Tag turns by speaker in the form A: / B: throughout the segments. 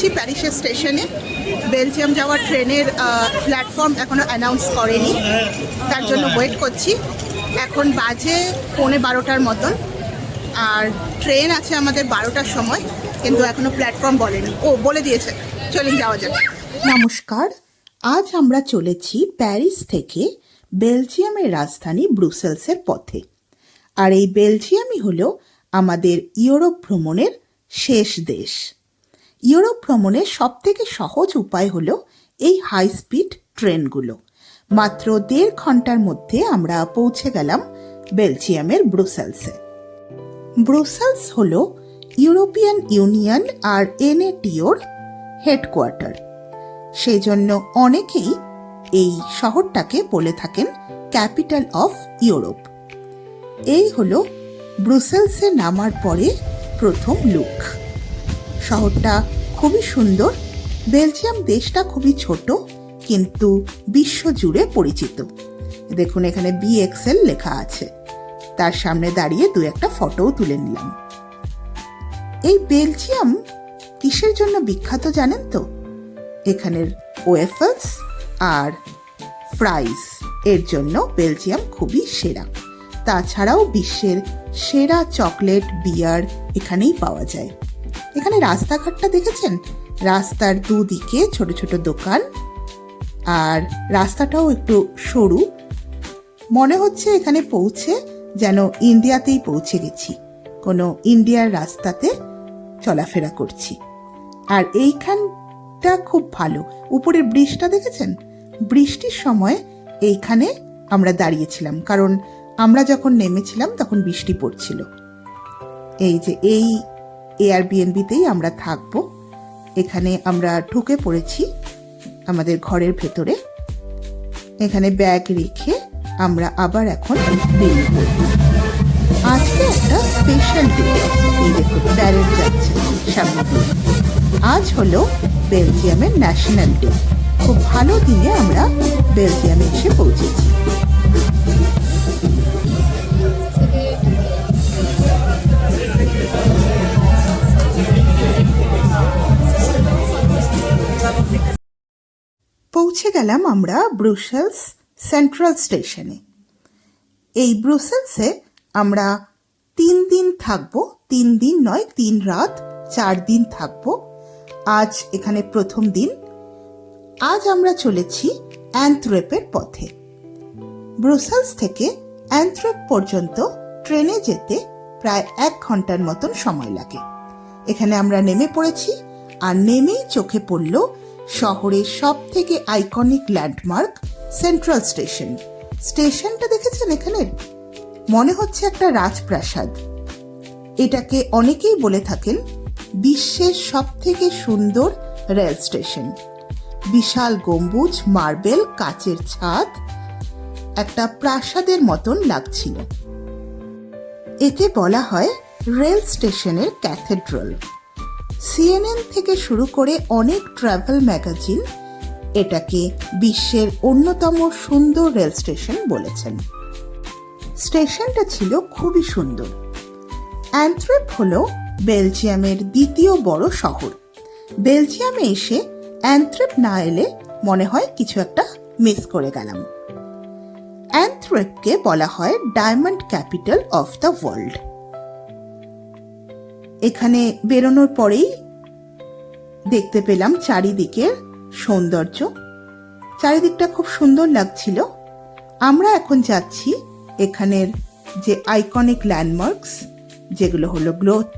A: আছি প্যারিসের স্টেশনে। বেলজিয়াম যাওয়ার ট্রেনের প্ল্যাটফর্ম এখনও অ্যানাউন্স করেনি। তার জন্য ওয়েট করছি। এখন বাজে পৌনে বারোটার মতন। আর ট্রেন আছে আমাদের বারোটার সময়, কিন্তু এখনও প্ল্যাটফর্ম বলেনি। ও, বলে দিয়েছে। চলে যাওয়া যাবে
B: নমস্কার। আজ আমরা চলেছি প্যারিস থেকে বেলজিয়ামের রাজধানী ব্রুসেলসের পথে। আর এই বেলজিয়ামই হলো আমাদের ইউরোপ ভ্রমণের শেষ দেশ। ইউরোপ ভ্রমণের সবথেকে সহজ উপায় হলো এই হাই স্পিড ট্রেনগুলো। মাত্র দেড় ঘণ্টার মধ্যে আমরা পৌঁছে গেলাম বেলজিয়ামের ব্রুসেলসে। ব্রুসেলস হল ইউরোপিয়ান ইউনিয়ন আর এনএটিওর হেডকোয়ার্টার। সেই জন্য অনেকেই এই শহরটাকে বলে থাকেন ক্যাপিটাল অফ ইউরোপ। এই হলো ব্রুসেলসে নামার পরে প্রথম লুক। শহরটা খুবই সুন্দর। বেলজিয়াম দেশটা খুবই ছোট, কিন্তু বিশ্বজুড়ে পরিচিত। দেখুন এখানে বিএক্সএল লেখা আছে। তার সামনে দাঁড়িয়ে দু একটা ফটোও তুলে নিলাম। এই বেলজিয়াম কিসের জন্য বিখ্যাত জানেন তো? এখানের ওয়েফলস আর ফ্রাইস এর জন্য বেলজিয়াম খুবই সেরা। তাছাড়াও বিশ্বের সেরা চকলেট, বিয়ার এখানেই পাওয়া যায়। এখানে রাস্তাঘাটটা দেখেছেন? রাস্তার দুদিকে ছোট ছোট দোকান আর রাস্তাটাও একটু সরু। মনে হচ্ছে এখানে পৌঁছে যেন ইন্ডিয়াতেই পৌঁছে গেছি। কোনো ইন্ডিয়ার রাস্তাতে চলাফেরা করছি। আর এইখানটা খুব ভালো। উপরের ব্রিজটা দেখেছেন? বৃষ্টির সময় এইখানে আমরা দাঁড়িয়েছিলাম। কারণ আমরা যখন নেমেছিলাম তখন বৃষ্টি পড়ছিল। এই যে এই এয়ারবিএনবিতেই আমরা থাকব। এখানে আমরা ঢুকে পড়েছি আমাদের ঘরের ভেতরে। এখানে ব্যাগ রেখে আমরা আবার এখন বেরিয়ে পড়ব। আজকে একটা স্পেশাল ডে এই দেখুন যাচ্ছে সামনে আজ হলো বেলজিয়ামের ন্যাশনাল ডে খুব ভালো দিনে আমরা বেলজিয়ামে এসে পৌঁছেছি। গেলাম আমরা ব্রুসেলস সেন্ট্রাল স্টেশনে। এই ব্রুসেলসে আমরা তিন দিন থাকব, তিন দিন নয়, তিন রাত, চার দিন থাকব। আজ এখানে প্রথম দিন। আজ আমরা চলেছি অ্যান্থ্রেপের পথে। ব্রুসেলস থেকে অ্যান্থ্রেপ পর্যন্ত ট্রেনে যেতে প্রায় এক ঘণ্টার মতন সময় লাগে। এখানে আমরা নেমে পড়েছি, আর নেমেই চোখে পড়ল শহরের সব থেকে আইকনিক ল্যান্ডমার্ক সেন্ট্রাল স্টেশন স্টেশনটা দেখেছেন এখানে মনে হচ্ছে একটা রাজপ্রাসাদ। এটাকে অনেকেই বলে থাকেন বিশ্বের সব থেকে সুন্দর রেল স্টেশন। বিশাল গম্বুজ, মার্বেল, কাচের ছাদ, একটা প্রাসাদের মতন লাগছিল। একে বলা হয় রেল স্টেশনের ক্যাথেড্রাল। সিএনএন থেকে শুরু করে অনেক ট্রাভেল ম্যাগাজিন এটাকে বিশ্বের অন্যতম সুন্দর রেল স্টেশন বলেছেন। স্টেশনটা ছিল খুবই সুন্দর। অ্যান্থ্রেপ হল বেলজিয়ামের দ্বিতীয় বড় শহর। বেলজিয়ামে এসে অ্যান্থ্রেপ না এলে মনে হয় কিছু একটা মিস করে গেলাম। অ্যান্থ্রেপকে বলা হয় diamond capital of the world এখানে বেরোনোর পরেই দেখতে পেলাম চারিদিকের সৌন্দর্য। চারিদিকটা খুব সুন্দর লাগছিল। আমরা এখন যাচ্ছি এখানের যে আইকনিক ল্যান্ডমার্কস যেগুলো হলো গ্রোথ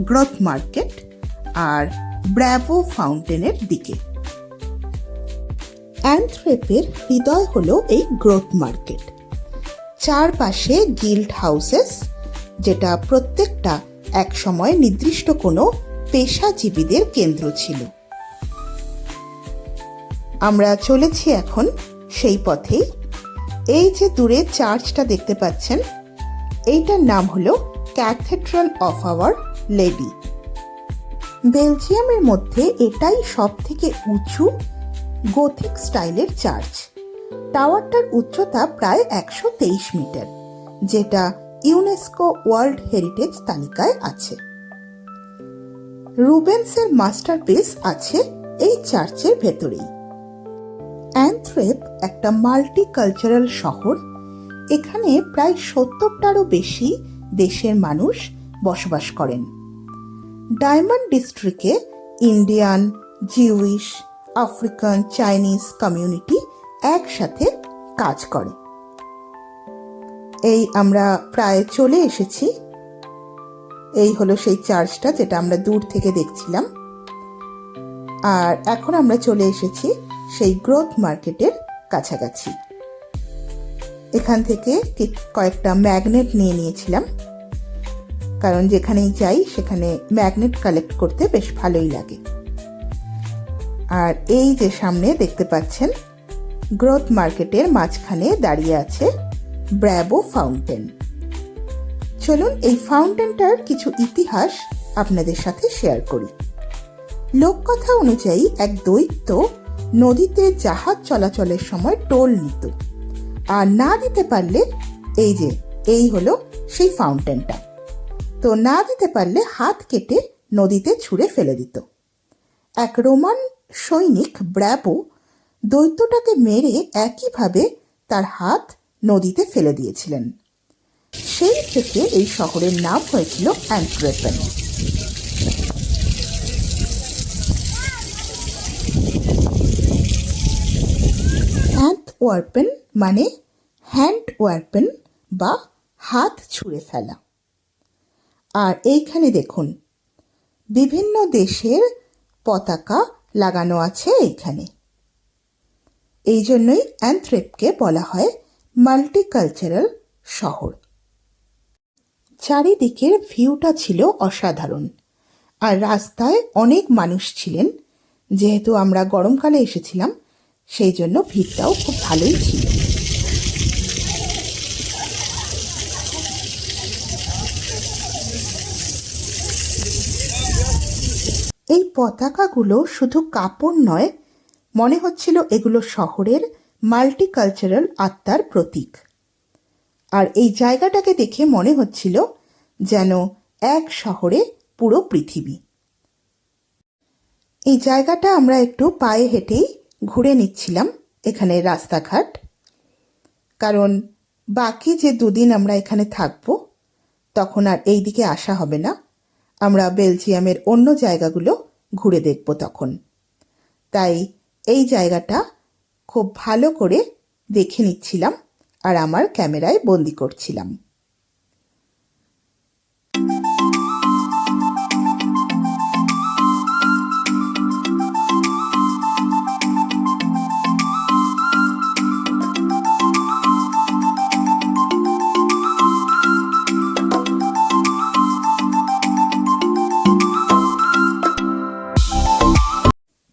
B: গ্রোথ মার্কেট আর ব্র্যাভো ফাউন্টেনের দিকে। অ্যান্থ্রেপের হৃদয় হলো এই গ্রোথ মার্কেট। চারপাশে গিল্ড হাউসেস, যেটা প্রত্যেকটা একসময় নির্দিষ্ট কোনো পেশাজীবীদের কেন্দ্র ছিল। আমরা চলেছি এখন সেই পথেই এই যে দূরে চার্চটা দেখতে পাচ্ছেন, এইটার নাম হলো ক্যাথেড্রাল অফ আওয়ার লেডি বেলজিয়ামের মধ্যে এটাই সব থেকে উঁচু গোথিক স্টাইলের চার্চ। টাওয়ারটার উচ্চতা প্রায় একশো তেইশ মিটার, যেটা ইউনেস্কো ওয়ার্ল্ড হেরিটেজ তালিকায় আছে। রুবেন্সের মাস্টারপিস আছে এই চার্চের ভেতরেই। অ্যান্থ্রেপ একটা মাল্টি কালচারাল শহর। এখানে প্রায় সত্তরটারও বেশি দেশের মানুষ বসবাস করেন। ডায়মন্ড ডিস্ট্রিক্টে Indian, Jewish, African, Chinese community একসাথে কাজ করে। এই আমরা প্রায় চলে এসেছি। এই হলো সেই চার্চটা যেটা আমরা দূর থেকে দেখছিলাম। আর এখন আমরা চলে এসেছি সেই গ্রোথ মার্কেটের কাছাকাছি। এখান থেকে কয়েকটা ম্যাগনেট নিয়ে নিয়েছিলাম। কারণ যেখানেই যাই সেখানে ম্যাগনেট কালেক্ট করতে বেশ ভালোই লাগে। আর এই যে সামনে দেখতে পাচ্ছেন, গ্রোথ মার্কেটের মাঝখানে দাঁড়িয়ে আছে ব্র্যাবো ফাউন্টেন। চলুন এই ফাউন্টেনটার কিছু ইতিহাস আপনাদের সাথে শেয়ার করি। লোককথা অনুযায়ী এক দৈত্য নদীতে জাহাজ চলাচলের সময় টোল নিত। আর না দিতে পারলে এই যে, এই হলো সেই ফাউন্টেনটা। তো না দিতে পারলে হাত কেটে নদীতে ছুঁড়ে ফেলে দিত। এক রোমান সৈনিক ব্র্যাবো দৈত্যটাকে মেরে একইভাবে তার হাত নদীতে ফেলে দিয়েছিলেন। সেই থেকে এই শহরের নাম হয়েছিল অ্যান্ট্রেপেন। হ্যান্ড ওয়ার্পেন মানে হ্যান্ড ওয়ার্পেন বা হাত ছুঁড়ে ফেলা। আর এইখানে দেখুন, বিভিন্ন দেশের পতাকা লাগানো আছে এইখানে। এই জন্যই অ্যান্থ্রেপকে বলা হয় মাল্টিকালচারাল শহর। চারিদিকের ভিউটা ছিল অসাধারণ। আর রাস্তায় অনেক মানুষ ছিলেন। যেহেতু আমরা গরমকালে এসেছিলাম, সেই জন্য ভিড়টাও খুব ভালোই ছিল। এই পতাকাগুলো শুধু কাপড় নয়, মনে হচ্ছিল এগুলো শহরের মাল্টিকালচারাল আত্মার প্রতীক। আর এই জায়গাটাকে দেখে মনে হচ্ছিল যেন এক শহরে পুরো পৃথিবী। এই জায়গাটা আমরা একটু পায়ে হেঁটেই ঘুরে নিচ্ছিলাম এখানে রাস্তাঘাট। কারণ বাকি যে দুদিন আমরা এখানে থাকব, তখন আর এই দিকে আসা হবে না। আমরা বেলজিয়ামের অন্য জায়গাগুলো ঘুরে দেখব তখন। তাই এই জায়গাটা খুব ভালো করে দেখে নিচ্ছিলাম আর আমার ক্যামেরায় বন্দি করছিলাম।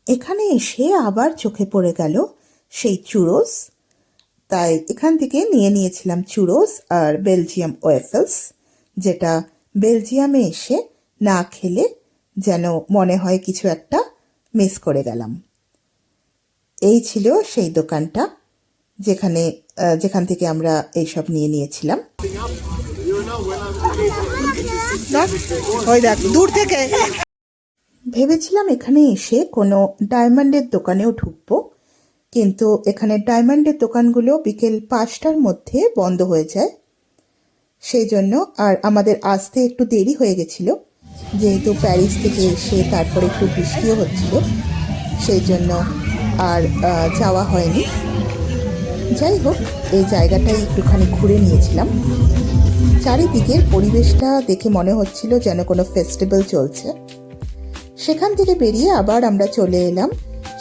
B: এখানে এসে আবার চোখে পড়ে গেল সেই চুরোস তাই এখান থেকে নিয়ে নিয়েছিলাম চুরোস আর বেলজিয়াম ওয়েফেলস যেটা বেলজিয়ামে এসে না খেলে যেন মনে হয় কিছু একটা মিস করে গেলাম। এই ছিল সেই দোকানটা যেখানে যেখান থেকে আমরা এইসব নিয়ে নিয়েছিলাম।
A: দূর থেকে।
B: ভেবেছিলাম এখানে এসে কোনো ডায়মন্ডের দোকানেও ঢুকবো কিন্তু এখানে ডায়মন্ডের দোকানগুলো বিকেল পাঁচটার মধ্যে বন্ধ হয়ে যায়। সেই জন্য আর আমাদের আসতে একটু দেরি হয়ে গেছিল। যেহেতু প্যারিস থেকে এসে তারপরে একটু বৃষ্টিও হচ্ছিল, সেই জন্য আর যাওয়া হয়নি। যাই হোক, এই জায়গাটাই একটুখানি ঘুরে নিয়েছিলাম। চারিদিকের পরিবেশটা দেখে মনে হচ্ছিল যেন কোনো ফেস্টিভ্যাল চলছে। সেখান থেকে বেরিয়ে আবার আমরা চলে এলাম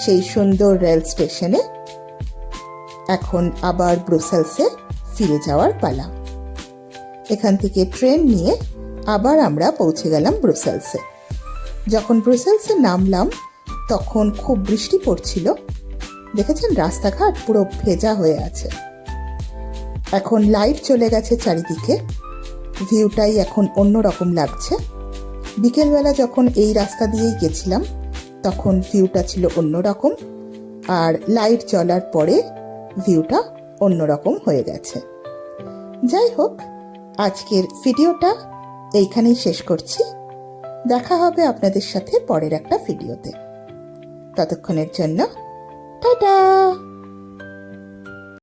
B: সেই সুন্দর রেল স্টেশনে এখন আবার ব্রুসেলসে ফিরে যাওয়ার পালা। এখান থেকে ট্রেন নিয়ে আবার আমরা পৌঁছে গেলাম ব্রুসেলসে। যখন ব্রুসেলসে নামলাম, তখন খুব বৃষ্টি পড়ছিল। দেখেছেন, রাস্তাঘাট পুরো ভেজা হয়ে আছে। এখন লাইট চলে গেছে চারিদিকে। ভিউটাই এখন অন্যরকম লাগছে। বিকেলবেলা যখন এই রাস্তা দিয়েই গেছিলাম তখন ভিউটা ছিল অন্যরকম আর লাইট চলার পরে ভিউটা অন্যরকম হয়ে গেছে। যাই হোক, আজকের ভিডিওটা এইখানেই শেষ করছি। দেখা হবে আপনাদের সাথে পরের একটা ভিডিওতে। ততক্ষণের জন্য, টাটা!